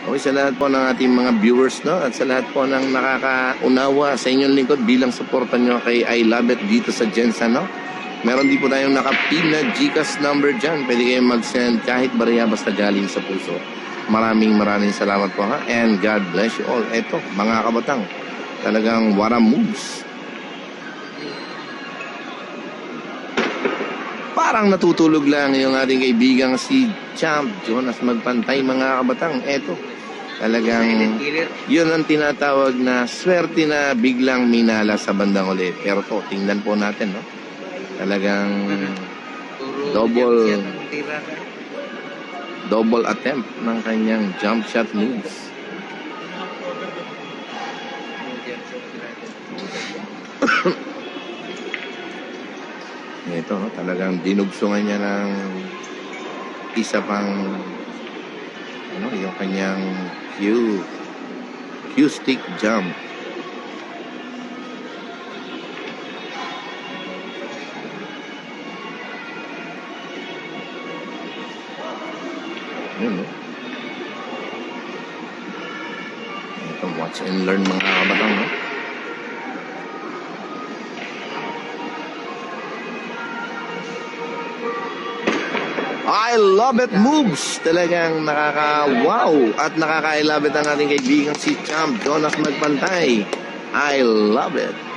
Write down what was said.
Okay, sa lahat po ng ating mga viewers, no? At sa lahat po ng nakakaunawa sa inyong lingkod bilang suporta nyo kay I Love It dito sa Jensen, no? Meron din po tayong nakapin na GCash number dyan. Pwede kayong mag-send kahit bariya basta galing sa puso. Maraming maraming salamat po ha. And God bless you all. Eto, mga kabatang, talagang wara moves. Parang natutulog lang yung ating kaibigang si Champ Jonas Magpantay mga kabatang. Eto, talagang yun ang tinatawag na swerte na biglang minala sa bandang ulit. Pero to, tingnan po natin, no? Talagang Double. double attempt ng kanyang jump shot moves. Ito, talagang dinugsungan niya ng isa pang ano, yung kanyang Q Q stick jump. Yun? Ito, watch and learn mga kabatang, no? I love it moves. Talagang nakaka-wow at nakaka-I love it ang ating kaibigan si Champ Jonas Magpantay. I love it.